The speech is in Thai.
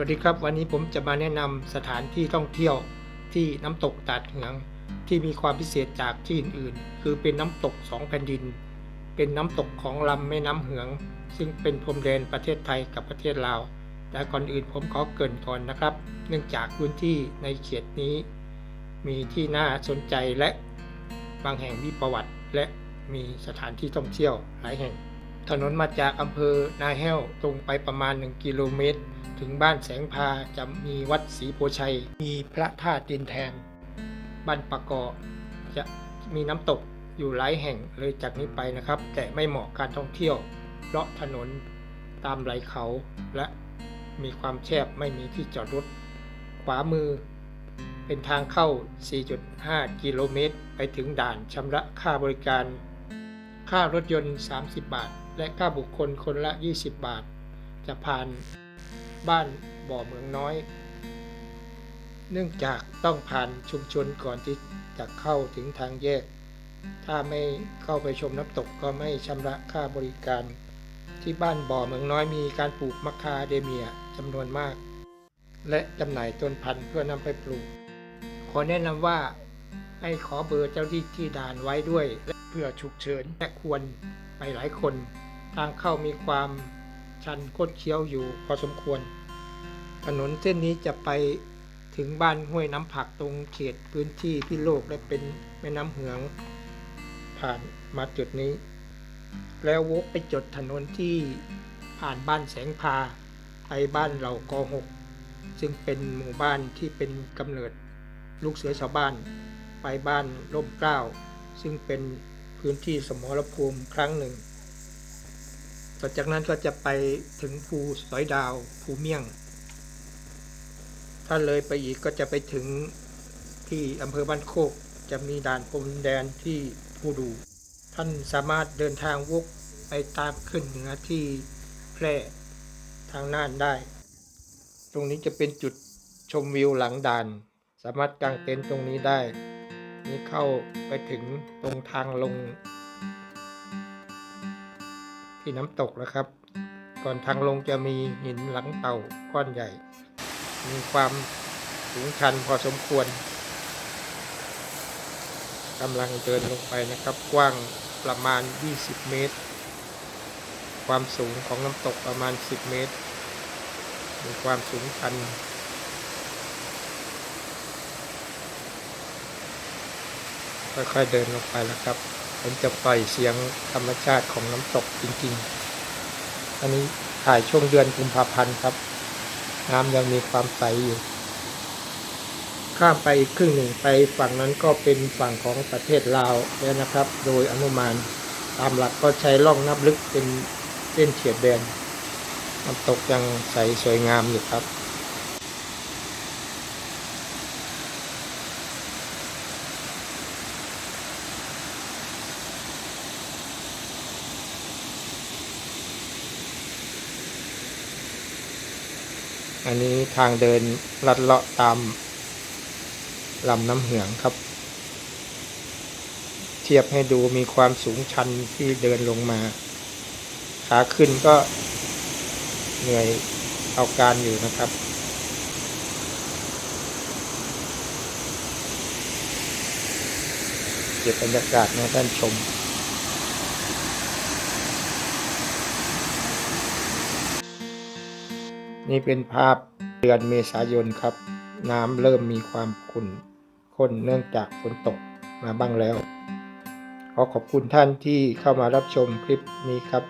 วัสดีครับ วันนี้ผมจะมาแนะนำสถานที่ท่องเที่ยวที่น้ำตกตาดเหืองที่มีความพิเศษจากที่อื่นๆ คือเป็นน้ำตกสองแผ่นดิน เป็นน้ำตกของลำแม่น้ำเหือง ซึ่งเป็นพรมแดนประเทศไทยกับประเทศลาว แต่ก่อนอื่นผมขอเกรินก่อนนะครับ เนื่องจากพื้นที่ในเขตนี้ มีที่น่าสนใจและบางแห่งมีประวัติ และมีสถานที่ท่องเที่ยวหลายแห่ง ถนนมาจากอำเภอนาแห้วตรงไปประมาณ 1 กิโลเมตร ถึงบ้านแสงพาจะมีวัดศรีโพชัย มีพระธาตุดินแทนบ้านปะกอจะมีน้ำตกอยู่หลายแห่งเลยจากนี้ไปนะครับ แต่ไม่เหมาะการท่องเที่ยว เพราะถนนตามไหลเขาและมีความแคบไม่มีที่จอดรถ ขวามือ เป็นทางเข้า 4.5 กิโลเมตร ไปถึงด่านชำระค่าบริการ ค่ารถยนต์ 30 บาท และค่าบุคคลคนละ 20 บาท จะผ่านบ้านบ่อเมืองน้อย เนื่องจากต้องผ่านชุมชนก่อนที่จะเข้าถึงทางแยก ถ้าไม่เข้าไปชมน้ำตกก็ไม่ชำระค่าบริการ ที่บ้านบ่อเมืองน้อยมีการปลูกมะคาเดเมียจำนวนมาก และจำหน่ายต้นพันธุ์เพื่อนำไปปลูก ขอแนะนำว่า ให้ขอเบอร์เจ้าที่ที่ด่านไว้ด้วย เพื่อฉุกเฉินและควรไปหลายคน ทางเข้ามีความชันคดเคี้ยวอยู่พอสมควร ถนนเส้นนี้จะไปถึงบ้านห้วยน้ำผักตรงเขตพื้นที่พิโลกและเป็นแม่น้ำเหือง ผ่านมาจุดนี้ แล้ววกไปจดถนนที่ผ่านบ้านแสงพาไปบ้านเหล่ากอหกซึ่งเป็นหมู่บ้านที่เป็นกำเนิดลูกเสือชาวบ้าน ไปบ้านร่มเกล้า ซึ่งเป็นพื้นที่สมรภูมิครั้งหนึ่ง ต่อจากนั้นก็จะไปถึงภูสอยดาวภูเมี่ยง ถ้าเลยไปอีกก็จะไปถึงที่อำเภอบ้านโคกจะมีด่านพรมแดนที่ภูดู ท่านสามารถเดินทางวกไปตามขึ้นเหนือที่แพร่ทางน่านได้ ตรงนี้จะเป็นจุดชมวิวหลังด่าน สามารถกางเต็นท์ตรงนี้ได้ นี่เข้าไปถึงตรงทางลง ที่น้ำตกแล้วครับ ก่อนทางลงจะมีหินหลังเต่าก้อนใหญ่ มีความสูงชันพอสมควรกำลังเดินลงไปนะครับ กว้างประมาณ 20 เมตร ความสูงของน้ำตกประมาณ 10 เมตร มีความสูงชัน ค่อยๆเดินลงไปแล้วครับ ผมจะปล่อยเสียงธรรมชาติของน้ำตกจริงๆ อันนี้ถ่ายช่วงเดือนกุมภาพันธ์ครับ น้ำยังมีความใสอยู่ ข้ามไปอีกครึ่งหนึ่งไปฝั่งนั้นก็เป็นฝั่งของประเทศลาวแล้วนะครับ โดยอนุมานตามหลักก็ใช้ล่องน้ำลึกเป็นเส้นเฉียดแดนน้ำตกยังใสสวยงามอยู่ครับ อันนี้ทางเดินลัดเลาะตามลำน้ำเหืองครับ เทียบให้ดูมีความสูงชันที่เดินลงมา ขาขึ้นก็เหนื่อยเอาการอยู่นะครับเก็บบรรยากาศให้ท่านชม นี่เป็นภาพเดือนเมษายนครับ น้ำเริ่มมีความขุ่นข้นเนื่องจากฝนตกมาบ้างแล้ว ขอขอบคุณท่านที่เข้ามารับชมคลิปนี้ครับ